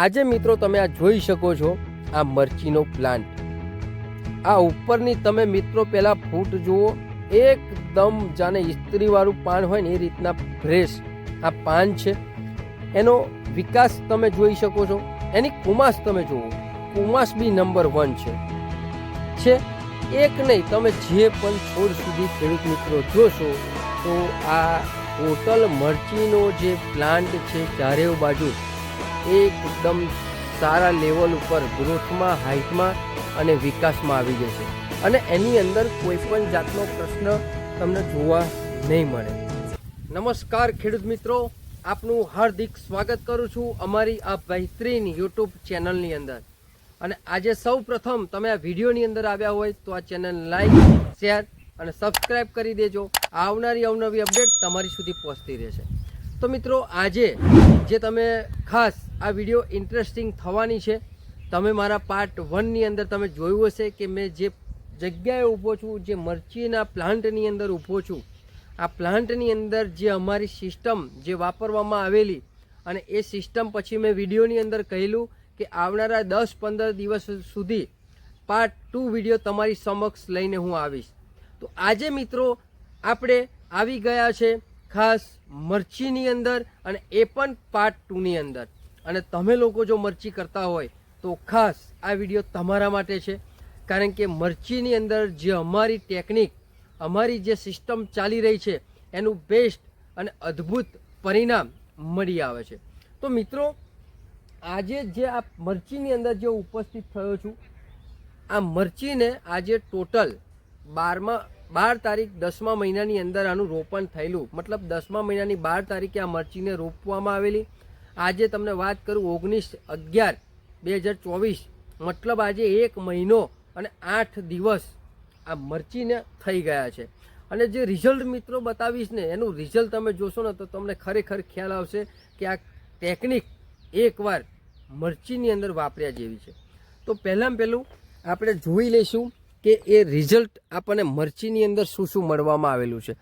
આજે મિત્રો તમે આ જોઈ શકો છો આ મરચીનો પ્લાન્ટ આ ઉપરની તમે મિત્રો પહેલાં ફૂટ જુઓ, એકદમ જાણે ઇસ્ત્રીવાળું પાન હોય ને એ રીતના ફ્રેશ આ પાન છે. એનો વિકાસ તમે જોઈ શકો છો. એની કુમાસ તમે જુઓ, કુમાસ બી નંબર વન છે. છે, એક નહીં, તમે જે પણ છોડ સુધી ખેડૂત મિત્રો જોશો, તો આ ટોટલ મરચીનો જે પ્લાન્ટ છે ચારેવ બાજુ એકદમ સારા લેવલ ઉપર ગ્રોથમાં હાઇટમાં અને વિકાસમાં આવી જશે. અને એની અંદર કોઈ પણ જાતનો પ્રશ્ન તમને જોવા નહીં મળે. નમસ્કાર ખેડૂત મિત્રો, આપનું હાર્દિક સ્વાગત કરું છું અમારી આ બહેતરીન યુટ્યુબ ચેનલની અંદર. અને આજે સૌ પ્રથમ તમે આ વિડીયોની અંદર આવ્યા હોય તો આ ચેનલ લાઈક, શેર અને સબસ્ક્રાઈબ કરી દેજો. આવનારી અવનવી અપડેટ તમારી સુધી પહોંચતી રહેશે. તો મિત્રો, આજે જે તમે ખાસ આ વીડિયો ઇન્ટરેસ્ટિંગ થવાની છે. તમે મારા પાર્ટ વનની અંદર તમે જોયું હશે કે મેં જે જગ્યાએ ઊભો છું, જે મરચીના પ્લાન્ટની અંદર ઊભો છું, આ પ્લાન્ટની અંદર જે અમારી સિસ્ટમ જે વાપરવામાં આવેલી અને એ સિસ્ટમ પછી મેં વિડીયોની અંદર કહેલું કે આવનારા દસ પંદર દિવસ સુધી પાર્ટ ટુ વીડિયો તમારી સમક્ષ લઈને હું આવીશ. તો આજે મિત્રો આપણે આવી ગયા છે ખાસ મરચીની અંદર અને એ પણ પાર્ટ ટુની અંદર. અને તમે લોકો જો મરચી કરતા હોય તો ખાસ આ વીડિયો તમારા માટે છે. કારણ કે મરચીની અંદર જે અમારી ટેકનિક, અમારી જે સિસ્ટમ ચાલી રહી છે, એનું બેસ્ટ અને અદ્ભુત પરિણામ મળી આવે છે. તો મિત્રો, આજે જે આ મરચીની અંદર જે ઉપસ્થિત થયો છું, આ મરચીને આજે ટોટલ બારમા, બાર તારીખ દસમા મહિનાની અંદર આનું રોપણ થયેલું. મતલબ દસમા મહિનાની બાર તારીખે આ મરચીને રોપવામાં આવેલી. આજે તમને વાત કરું ઓગણીસ અગિયાર બે હજાર ચોવીસ. મતલબ આજે એક મહિનો અને આઠ દિવસ આ મરચીને થઈ ગયા છે. અને જે રિઝલ્ટ મિત્રો બતાવીશ ને, એનું રિઝલ્ટ તમે જોશો ને તો તમને ખરેખર ખ્યાલ આવશે કે આ ટેકનિક એકવાર મરચીની અંદર વાપર્યા જેવી છે. તો પહેલાં પહેલું આપણે જોઈ લઈશું કે એ રિઝલ્ટ આપણને મરચીની અંદર શું શું મળવામાં આવેલું છે.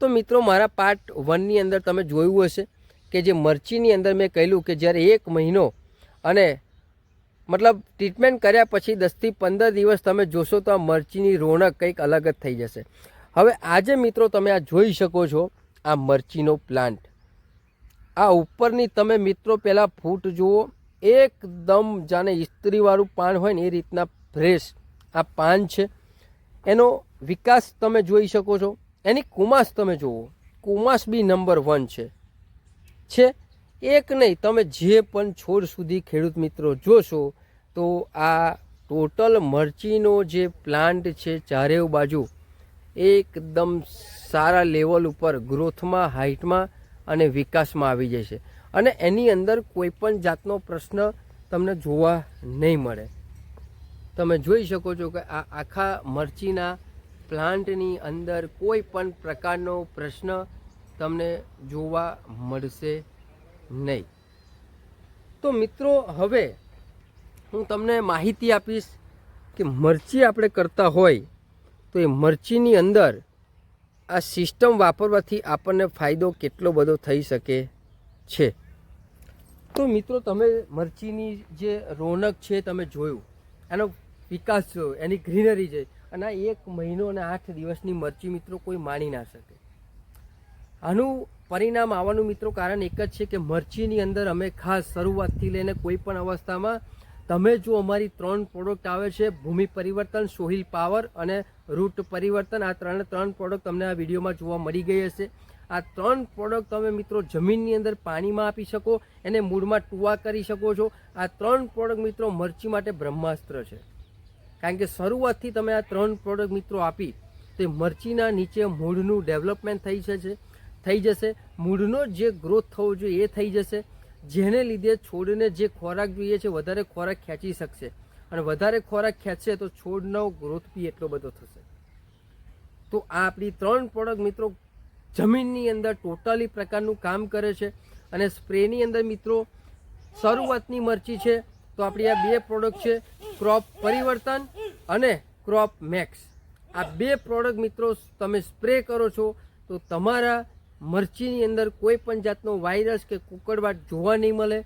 તો મિત્રો મારા પાર્ટ વનની અંદર તમે જોયું હશે કે જે મરચીની અંદર મેં કહેલું કે જ્યારે એક મહિનો અને મતલબ ટ્રીટમેન્ટ કર્યા પછી દસથી પંદર દિવસ તમે જોશો તો આ મરચીની રોનક કંઈક અલગ જ થઈ જશે. હવે આજે મિત્રો તમે આ જોઈ શકો છો આ મરચીનો પ્લાન્ટ આ ઉપરની તમે મિત્રો પહેલાં ફૂટ જુઓ, એકદમ જાણે ઇસ્ત્રીવાળું પાન હોય ને એ રીતના ફ્રેશ આ પાન છે. એનો વિકાસ તમે જોઈ શકો છો. એની કુમાસ તમે જુઓ. કુમાસ બી નંબર વન છે. છે? એક નહીં, તમે જે પણ છોડ સુધી ખેડૂત મિત્રો જોશો, તો આ ટોટલ મરચીનો જે પ્લાન્ટ છે ચારેવ બાજુ એકદમ સારા લેવલ ઉપર ગ્રોથમાં, હાઇટમાં અને વિકાસમાં આવી જશે. અને એની અંદર કોઈ પણ જાતનો પ્રશ્ન તમને જોવા નહીં મળે. તમે જોઈ શકો છો કે આ આખા મરચીના પ્લાન્ટની અંદર કોઈ પણ પ્રકારનો પ્રશ્ન તમને જોવા મળશે નહીં. તો મિત્રો, હવે હું તમને માહિતી આપીશ કે મરચી આપણે કરતા હોય તો એ મરચીની અંદર આ સિસ્ટમ વાપરવાથી આપણને ફાયદો કેટલો બધો થઈ શકે છે. તો મિત્રો, તમે મરચીની જે રોનક છે, તમે જોયું, એનો વિકાસ જોયો એની ગ્રીનરી છે અને આ એક મહિનો અને આઠ દિવસની મરચી મિત્રો કોઈ માણી ના શકે. આનું પરિણામ આવવાનું મિત્રો કારણ એક જ છે કે મરચીની અંદર અમે ખાસ શરૂઆતથી લઈને કોઈ પણ અવસ્થામાં તમે જો અમારી ત્રણ પ્રોડક્ટ આવે છે, ભૂમિ પરિવર્તન, સોહિલ પાવર અને રૂટ પરિવર્તન, આ ત્રણે ત્રણ પ્રોડક્ટ તમને આ વિડીયોમાં જોવા મળી ગઈ હશે. આ ત્રણ પ્રોડક્ટ તમે મિત્રો જમીનની અંદર પાણીમાં આપી શકો, એને મૂળમાં ટુવા કરી શકો છો. આ ત્રણ પ્રોડક્ટ મિત્રો મરચી માટે બ્રહ્માસ્ત્ર છે. કારણ કે શરૂઆતથી તમે આ ત્રણ પ્રોડક્ટ મિત્રો આપી તે મરચીના નીચે મૂળનું ડેવલપમેન્ટ થઈ જશે થઈ જશે. મૂળનો જે ગ્રોથ થવો જોઈએ એ થઈ જશે. જેને લીધે છોડને જે ખોરાક જોઈએ છે વધારે ખોરાક ખેંચી શકશે. અને વધારે ખોરાક ખેંચશે તો છોડનો ગ્રોથ બી એટલો બધો થશે. તો આ આપણી ત્રણ પ્રોડક્ટ મિત્રો જમીનની અંદર ટોટલી પ્રકારનું કામ કરે છે. અને સ્પ્રેની અંદર મિત્રો શરૂઆતની મરચી છે. તો આપણી આ બે પ્રોડક્ટ છે ક્રોપ પરિવર્તન અને ક્રોપ મેક્સ આ બે પ્રોડક્ટ મિત્રો તમે સ્પ્રે કરો છો તો તમારા મરચીની અંદર કોઈ પણ જાતનો વાયરસ કે કુકડવાટ જોવા નહીં મળે.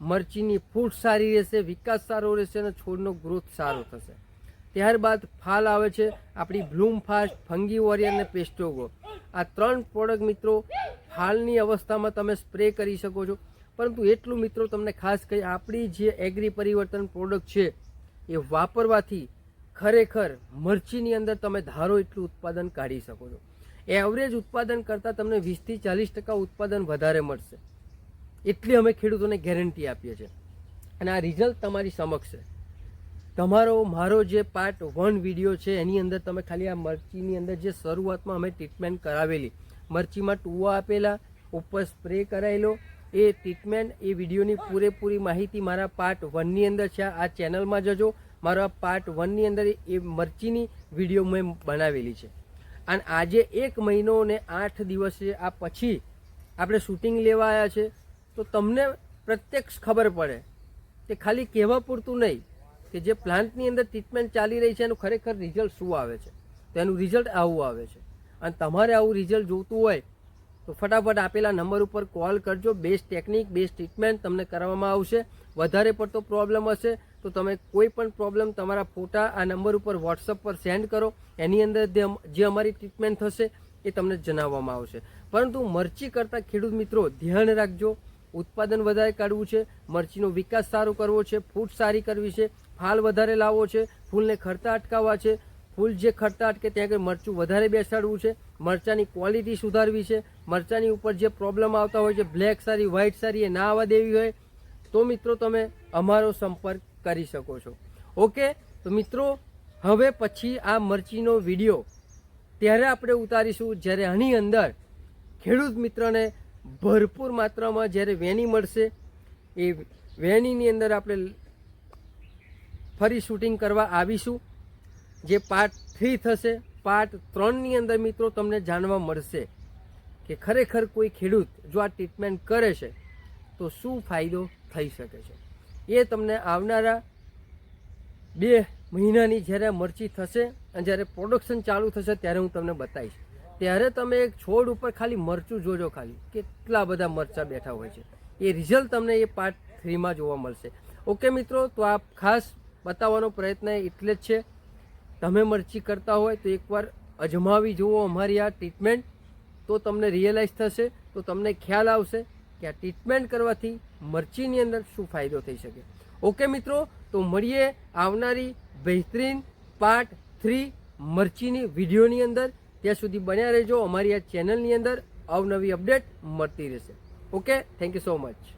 મરચીની ફૂટ સારી રહેશે, વિકાસ સારો રહેશે અને છોડનો ગ્રોથ સારો થશે. ત્યારબાદ ફાલ આવે છે, આપણી બ્લૂમ ફાસ્ટ ફંગી વોરિયર અને પેસ્ટોગો. આ ત્રણ પ્રોડક્ટ મિત્રો ફાલની અવસ્થામાં તમે સ્પ્રે કરી શકો છો. પરંતુ એટલું મિત્રો તમને ખાસ કહી, આપણી જે એગ્રી પરિવર્તન પ્રોડક્ટ છે, એ વાપરવાથી ખરેખર મરચીની અંદર તમે ધારો એટલું ઉત્પાદન કાઢી શકો છો. એવરેજ ઉત્પાદન કરતાં તમને વીસથી ચાલીસ ટકા ઉત્પાદન વધારે મળશે. એટલી અમે ખેડૂતોને ગેરંટી આપીએ છીએ. અને આ રિઝલ્ટ તમારી સમક્ષ છે. તમારો, મારો જે પાર્ટ વન વીડિયો છે, એની અંદર તમે ખાલી આ મરચીની અંદર જે શરૂઆતમાં અમે ટ્રીટમેન્ટ કરાવેલી, મરચીમાં ટુવા આપેલા, ઉપર સ્પ્રે કરાયેલો, એ ટ્રીટમેન્ટ એ વિડીયોની પૂરેપૂરી માહિતી મારા પાર્ટ વનની અંદર છે. આ ચેનલમાં જજો. મારા પાર્ટ વનની અંદર એ મરચીની વીડિયો મેં બનાવેલી છે. અને આજે એક મહિનો ને આઠ દિવસે આ પછી આપણે શૂટિંગ લેવા આવ્યા છે, તો તમને પ્રત્યક્ષ ખબર પડે કે ખાલી કહેવા પૂરતું નહીં કે જે પ્લાન્ટની અંદર ટ્રીટમેન્ટ ચાલી રહી છે, એનું ખરેખર રિઝલ્ટ શું આવે છે? તો એનું રિઝલ્ટ આવું આવે છે. અને તમારે આવું રિઝલ્ટ જોતું હોય, તો ફટાફટ આપેલા નંબર ઉપર કોલ કરજો. બેસ્ટ ટેકનિક બેસ્ટ ટ્રીટમેન્ટ તમને કરવામાં આવશે. વધારે પડતો પ્રોબ્લેમ હશે. તો તમે કોઈ પણ પ્રોબ્લેમ તમારા ફોટા આ નંબર ઉપર વોટ્સઅપ પર સેન્ડ કરો. એની અંદર જે- અમારી ટ્રીટમેન્ટ થશે એ તમને જણાવવામાં આવશે. પરંતુ મરચી કરતા ખેડૂત મિત્રો ધ્યાન રાખજો. ઉત્પાદન વધારે કાઢવું છે. મરચીનો વિકાસ સારો કરવો છે. ફૂટ સારી કરવી છે. ફાલ વધારે લાવવો છે. ફૂલને ખરતા અટકાવવા છે. ફૂલ જે ખરતા અટકે ત્યાં આગળ મરચું વધારે બેસાડવું છે. મરચાની ક્વોલિટી સુધારવી છે. મરચાની ઉપર જે પ્રોબ્લેમ આવતા હોય છે બ્લેક સારી વ્હાઇટ સારી, એ ના આવવા દેવી હોય. તો મિત્રો તમે અમારો સંપર્ક કરી શકો છો. ઓકે? તો મિત્રો, હવે પછી આ મરચીનો વીડિયો ત્યારે આપણે ઉતારીશું જ્યારે આની અંદર ખેડૂત મિત્રને ભરપૂર માત્રામાં જ્યારે વેની મળશે, એ વેનીની અંદર આપણે ફરી શૂટિંગ કરવા આવીશું. જે પાર્ટ થ્રી થશે પાર્ટ ત્રણની અંદર મિત્રો તમને જાણવા મળશે કે ખરેખર કોઈ ખેડૂત જો આ ટ્રીટમેન્ટ કરે છે, તો શું ફાયદો થઈ શકે છે? એ તમને આવનારા બે મહિનાની જ્યારે મરચી થશે અને જ્યારે પ્રોડક્શન ચાલુ થશે ત્યારે હું તમને બતાવીશ. ત્યારે તમે એક છોડ ઉપર ખાલી મરચું જોજો ખાલી, કેટલા બધા મરચાં બેઠા હોય છે. એ રિઝલ્ટ તમને એ પાર્ટ થ્રીમાં જોવા મળશે. ઓકે મિત્રો, તો આ ખાસ બતાવવાનો પ્રયત્ન એટલે જ છે, તમે મરચી કરતા હોય તો એકવાર અજમાવી જુઓ અમારી આ ટ્રીટમેન્ટ તો તમને રિયલાઇઝ થશે, તો તમને ખ્યાલ આવશે કે આ ટ્રીટમેન્ટ કરવાથી મરચીની અંદર શું ફાયદો થઈ શકે? ઓકે મિત્રો, તો મળીએ આવનારી બહેતરીન પાર્ટ થ્રી મરચીની વિડીયોની અંદર. ત્યાં સુધી બન્યા રહેજો. અમારી આ ચેનલની અંદર અવનવી અપડેટ મળતી રહેશે. Okay thank you so much